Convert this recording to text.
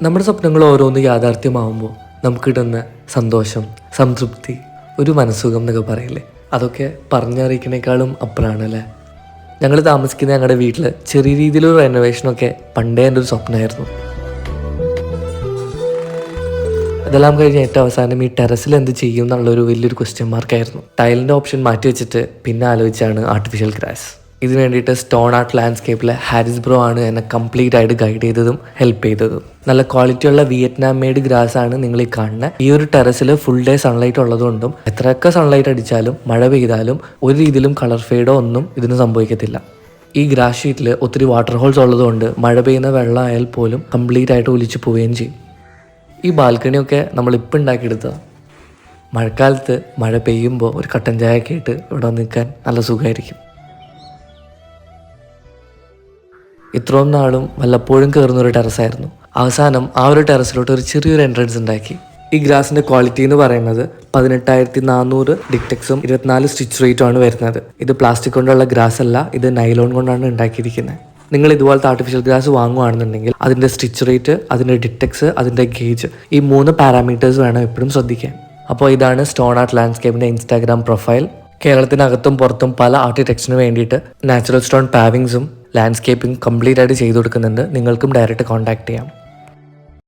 നമ്മുടെ സ്വപ്നങ്ങൾ ഓരോന്ന് യാഥാർത്ഥ്യമാവുമ്പോൾ നമുക്ക് കിട്ടുന്ന സന്തോഷം സംതൃപ്തി ഒരു മനസ്സുഖം എന്നൊക്കെ പറയില്ലേ? അതൊക്കെ പറഞ്ഞറിയിക്കണേക്കാളും അപ്പുറമാണ് അല്ലേ ഞങ്ങൾ താമസിക്കുന്ന ഞങ്ങളുടെ വീട്ടിൽ ചെറിയ രീതിയിലൊരു റെനോവേഷനൊക്കെ പണ്ടേ എന്റെ ഒരു സ്വപ്നമായിരുന്നു അതെല്ലാം കഴിഞ്ഞ് ഏറ്റവും അവസാനം ഈ ടെറസിൽ എന്ത് ചെയ്യും എന്നുള്ളൊരു വലിയൊരു ക്വസ്റ്റ്യൻ മാർക്കായിരുന്നു ടൈലിന്റെ ഓപ്ഷൻ മാറ്റി വെച്ചിട്ട് പിന്നെ ആലോചിച്ചാണ് ആർട്ടിഫിഷ്യൽ ഗ്രാസ് ഇതിന് വേണ്ടിയിട്ട് സ്റ്റോൺ ആർട്ട് ലാൻഡ്സ്കേപ്പിലെ ഹാരിസ് ബ്രോ ആണ് എന്നെ കംപ്ലീറ്റ് ആയിട്ട് ഗൈഡ് ചെയ്തതും ഹെൽപ്പ് ചെയ്തതും. നല്ല ക്വാളിറ്റിയുള്ള വിയറ്റ്നാം മെയ്ഡ് ഗ്രാസ് ആണ് നിങ്ങൾ ഈ കാണുന്നത് ഈ ഒരു ടെറസിൽ ഫുൾ ഡേ സൺലൈറ്റ് ഉള്ളതുകൊണ്ടും എത്രയൊക്കെ സൺലൈറ്റ് അടിച്ചാലും മഴ പെയ്താലും ഒരു രീതിയിലും കളർ ഫെയ്ഡോ ഒന്നും ഇതിന് സംഭവിക്കത്തില്ല. ഈ ഗ്രാസ് ഷീറ്റിൽ ഒത്തിരി വാട്ടർ ഹോൾസ് ഉള്ളതുകൊണ്ട് മഴ പെയ്യുന്ന വെള്ളം ആയാൽ പോലും കംപ്ലീറ്റ് ആയിട്ട് ഒലിച്ചു പോവുകയും ചെയ്യും. ഈ ബാൽക്കണിയൊക്കെ നമ്മൾ ഇപ്പം ഉണ്ടാക്കിയെടുത്തതാണ് മഴക്കാലത്ത് മഴ പെയ്യുമ്പോൾ ഒരു കട്ടൻ ചായ ഒക്കെ ഇട്ട് ഇവിടെ നിൽക്കാൻ നല്ല സുഖമായിരിക്കും ഇത്രയും നാളും വല്ലപ്പോഴും കയറുന്ന ഒരു ടെറസായിരുന്നു. അവസാനം ആ ഒരു ടെറസിലോട്ട് ഒരു ചെറിയൊരു എൻട്രൻസ് ഉണ്ടാക്കി. ഈ ഗ്രാസിന്റെ ക്വാളിറ്റി എന്ന് പറയുന്നത് പതിനെട്ടായിരത്തി നാനൂറ് ഡിക്ടെക്സും ഇരുപത്തിനാല് സ്റ്റിച്ച് റേറ്റും ആണ് വരുന്നത്. ഇത് പ്ലാസ്റ്റിക് കൊണ്ടുള്ള ഗ്രാസ് അല്ല ഇത് നൈലോൺ കൊണ്ടാണ് ഉണ്ടാക്കിയിരിക്കുന്നത് നിങ്ങൾ ഇതുപോലത്തെ ആർട്ടിഫിഷ്യൽ ഗ്രാസ് വാങ്ങുവാണെന്നുണ്ടെങ്കിൽ അതിന്റെ സ്റ്റിച്ച് റേറ്റ് അതിന്റെ ഡിറ്റക്സ് അതിന്റെ ഗേജ് ഈ മൂന്ന് പാരാമീറ്റേഴ്സ് വേണം എപ്പോഴും ശ്രദ്ധിക്കാൻ. അപ്പോൾ ഇതാണ് സ്റ്റോൺ ആർട്ട് ലാൻഡ്സ്കേപ്പിന്റെ ഇൻസ്റ്റാഗ്രാം പ്രൊഫൈൽ. കേരളത്തിനകത്തും പുറത്തും പല ആർട്ടിടെക്സിന് വേണ്ടിയിട്ട് നാച്ചുറൽ സ്റ്റോൺ പാവിങ്സും ലാൻഡ്സ്കേപ്പിംഗ് കംപ്ലീറ്റ് ആയിട്ട് ചെയ്തു കൊടുക്കുന്നുണ്ട്. നിങ്ങൾക്കും ഡയറക്റ്റ് കോൺടാക്ട് ചെയ്യാം.